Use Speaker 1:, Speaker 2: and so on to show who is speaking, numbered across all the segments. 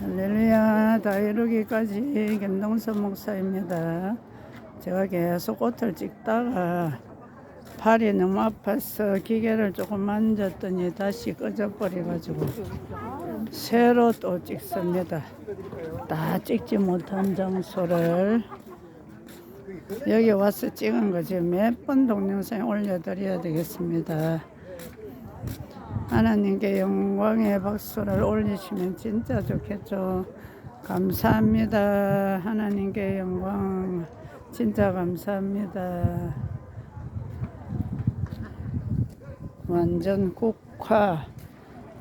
Speaker 1: 할렐루야 다 이루기까지 김동선 목사입니다. 제가 계속 꽃을 찍다가 팔이 너무 아파서 기계를 조금 만졌더니 다시 꺼져버려 가지고 새로 또 찍습니다. 다 찍지 못한 장소를 여기 와서 찍은 거지 몇번 동영상에 올려드려야 되겠습니다. 하나님께 영광의 박수를 올리시면 진짜 좋겠죠. 감사합니다. 하나님께 영광 진짜 감사합니다. 완전 국화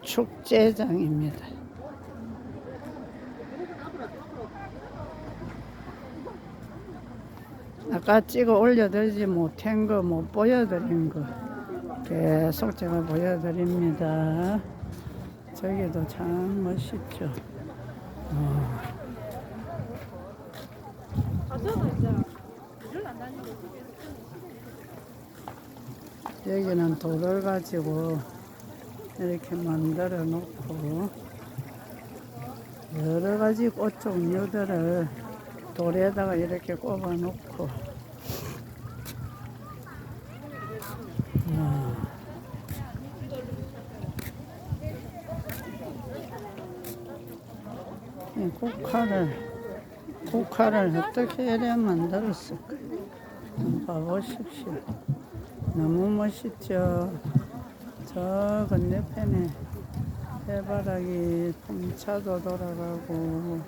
Speaker 1: 축제장입니다. 아까 찍어 올려드리지 못한 거 못 보여드린 거 계속 제가 보여드립니다. 저기도 참 멋있죠. 어. 여기는 돌을 가지고 이렇게 만들어 놓고 여러 가지 꽃 종류들을 돌에다가 이렇게 꼽아 놓고 국화를 국화를 어떻게 이래 만들었을까? 봐보십시오. 너무 멋있죠. 저 건너편에 해바라기 풍차도 돌아가고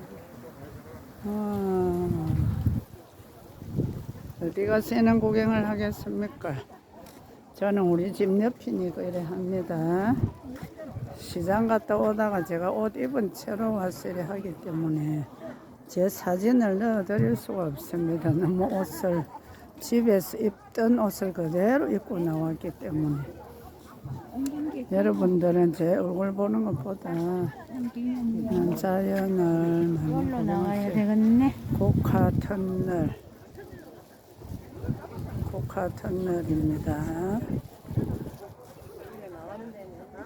Speaker 1: 아, 어디 가서 이런 구경을 하겠습니까? 저는 우리 집 옆이니까 이래 합니다. 시장 갔다 오다가 제가 옷 입은 채로 이래 하기 때문에 제 사진을 넣어 드릴 수가 없습니다. 너무 옷을 집에서 입던 옷을 그대로 입고 나왔기 때문에 여러분들은 제 얼굴 보는 것보다 그냥 자연을 많이.
Speaker 2: 되겠네.
Speaker 1: 국화 터널 국화 터널입니다.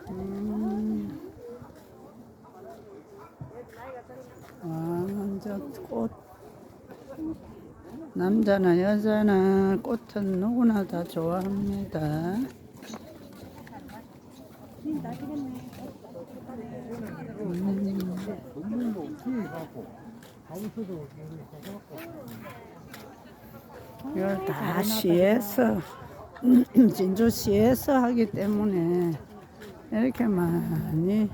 Speaker 1: 음. 아, 완전 꽃 남자나 여자나 꽃은 누구나 다 좋아합니다. 이걸 다 시에서 진주시에서 하기 때문에 이렇게 많이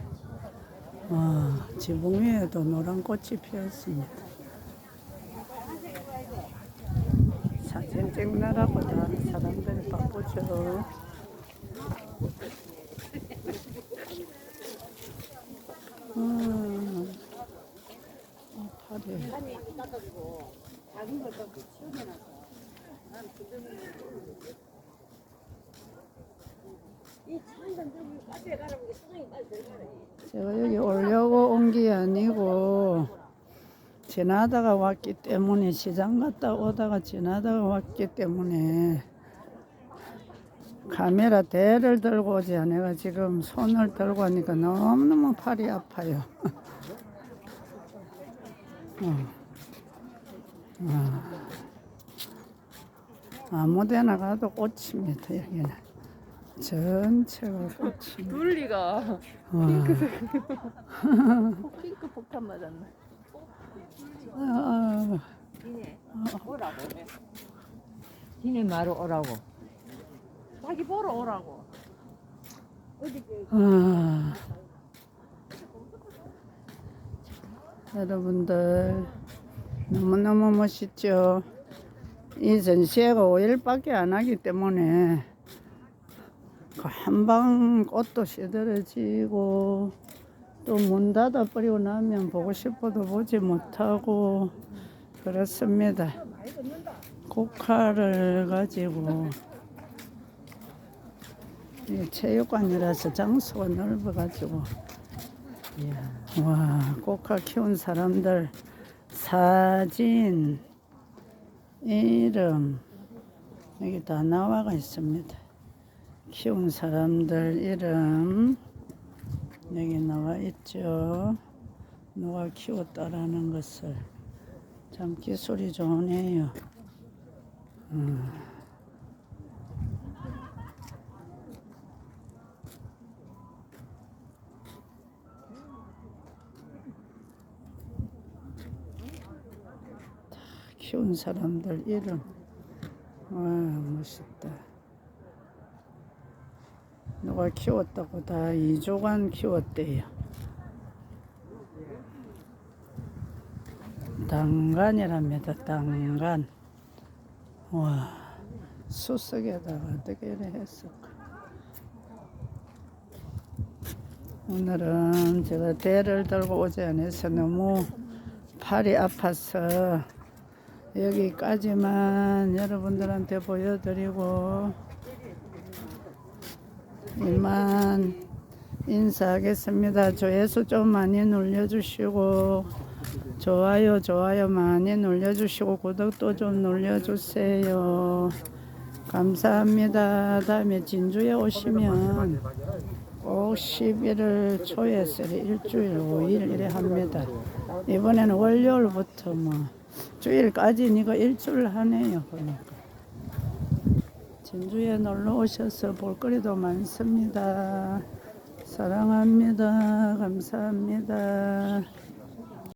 Speaker 1: 와, 지붕 위에도 노란 꽃이 피었습니다. 사진 찍느라고 다 사람들이 바쁘죠. 음, 아, 팔이. 제가 여기 오려고 온 게 아니고 지나다가 왔기 때문에 시장 갔다 오다가 지나다가 왔기 때문에 카메라 대를 들고 오지 않아가 지금 손을 들고 하니까 너무너무 팔이 아파요. 어. 아. 아무 데나 가도 꽃입니다 여기는 전체가 꽃입니다.
Speaker 2: 둘리가
Speaker 1: 와.
Speaker 2: 핑크 폭탄 맞았네.
Speaker 1: 아,
Speaker 2: 오라고.
Speaker 3: 지네 마루 오라고.
Speaker 2: 자기 보러 오라고.
Speaker 1: 아. 여러분들 너무너무 멋있죠. 이 전시회가 5일밖에 안 하기 때문에 그 한방 꽃도 시들어지고 또 문 닫아 버리고 나면 보고 싶어도 보지 못하고 그렇습니다. 국화를 가지고 이 체육관이라서 장소가 넓어가지고 와 국화 키운 사람들 사진 이름 여기 다 나와가 있습니다. 키운 사람들 이름 여기 나와 있죠. 누가 키웠다라는 것을 참 기술이 좋네요. 음. 다 키운 사람들 이름 와 멋있다. 누가 키웠다고 다 2주간 키웠대요. 당간이랍니다. 당간. 와, 수석에다가 어떻게 이래 했을까? 오늘은 제가 대를 들고 오지 않아서 너무 팔이 아파서 여기까지만 여러분들한테 보여드리고 이만 인사하겠습니다. 조회수 좀 많이 눌러주시고 좋아요 좋아요 많이 눌러주시고 구독도 좀 눌러주세요. 감사합니다. 다음에 진주에 오시면 꼭 11월 초에 일주일 5일 이래 합니다. 이번에는 월요일부터 뭐 주일까지 이거 일주일 하네요. 보니까. 진주에 놀러 오셔서 볼거리도 많습니다. 사랑합니다. 감사합니다.